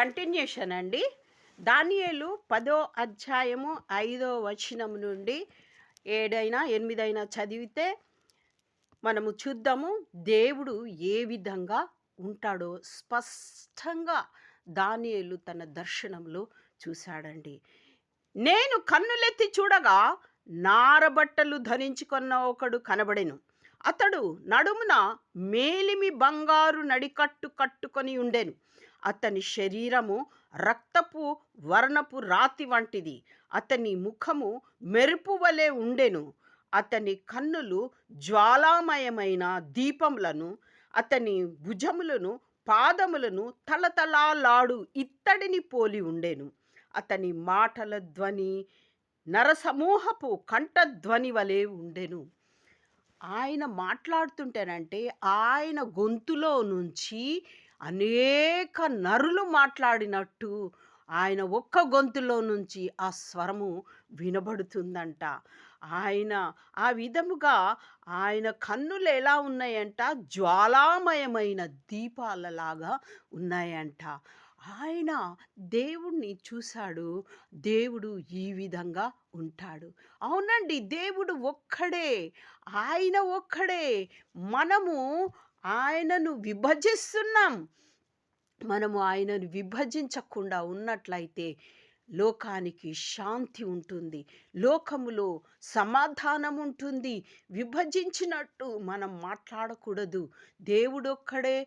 Continuation అండి. దానియేలు పదో అధ్యాయము ఐదో వచనం నుండి ఏడైనా ఎనిమిదైనా చదివితే మనము చూద్దాము దేవుడు ఏ విధంగా ఉంటాడో స్పష్టంగా దానియేలు తన దర్శనంలో చూశాడండి. నేను కన్నులెత్తి చూడగా నారబట్టలు ధరించుకున్న ఒకడు కనబడెను. అతడు నడుమున మేలిమి బంగారు నడికట్టు కట్టుకొని ఉండెను. అతని శరీరము రక్తపు వర్ణపు రాతి వంటిది. అతని ముఖము మెరుపు వలె ఉండెను. అతని కన్నులు జ్వాలామయమైన దీపములను అతని భుజములను పాదములను తలతలాలాడు ఇత్తడిని పోలి ఉండెను. అతని మాటల ధ్వని నరసమూహపు కంఠధ్వని వలె ఉండెను. ఆయన మాట్లాడుతుంటేనంటే ఆయన గొంతులో నుంచి అనేక నరులు మాట్లాడినట్టు ఆయన ఒక్క గొంతులో నుంచి ఆ స్వరము వినబడుతుందంట. ఆయన ఆ విధముగా ఆయన కన్నులు ఎలా ఉన్నాయంట? జ్వాలామయమైన దీపాలలాగా ఉన్నాయంట. ఆయన దేవుణ్ణి చూశాడు. దేవుడు ఈ విధంగా ఉంటాడు. అవునండి దేవుడు ఒక్కడే. ఆయన ఒక్కడే. మనము ఆయనను విభజిస్తున్నాం. మనము ఆయనను విభజించకుండా ఉన్నట్లయితే లోకానికి శాంతి ఉంటుంది. లోకములో సమాధానం ఉంటుంది. విభజించినట్టు మనం మాట్లాడకూడదు. దేవుడొక్కడే.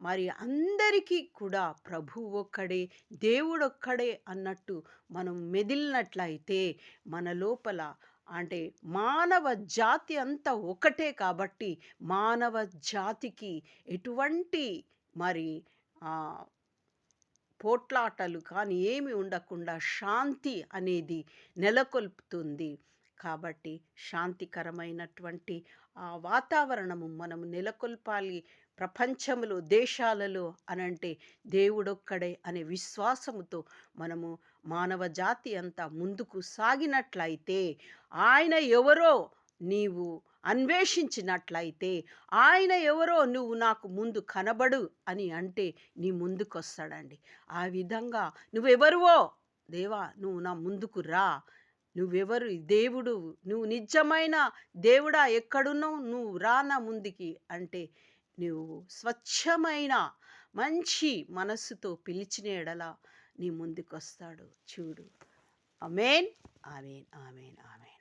మరి అందరికీ కూడా ప్రభు ఒక్కడే దేవుడొక్కడే అన్నట్టు మనం మెదిలినట్లయితే మన లోపల అంటే మానవ జాతి అంతా ఒకటే కాబట్టి మానవ జాతికి ఎటువంటి మరి పోట్లాటలు కానీ ఏమి ఉండకుండా శాంతి అనేది నెలకొల్పుతుంది. కాబట్టి శాంతికరమైనటువంటి ఆ వాతావరణము మనం నెలకొల్పాలి ప్రపంచంలో దేశాలలో అనంటే దేవుడొక్కడే అనే విశ్వాసముతో మనము మానవ జాతి అంతా ముందుకు సాగినట్లయితే ఆయన ఎవరో నీవు అన్వేషించినట్లయితే ఆయన ఎవరో నువ్వు నాకు ముందు కనబడు అని అంటే నీ ముందుకు వస్తాడండి ఆ విధంగా నువ్వెవరువో దేవా నువ్వు నా ముందుకు రా నువ్వెవరు? దేవుడు నువ్వు నిజమైన దేవుడా ఎక్కడున్నావు? నువ్వు రా నా ముందుకి? అంటే నువ్వు స్వచ్ఛమైన మంచి మనస్సుతో పిలిచిన ఎడల నీ ముందుకు వస్తాడు చూడు. Amen amen amen amen.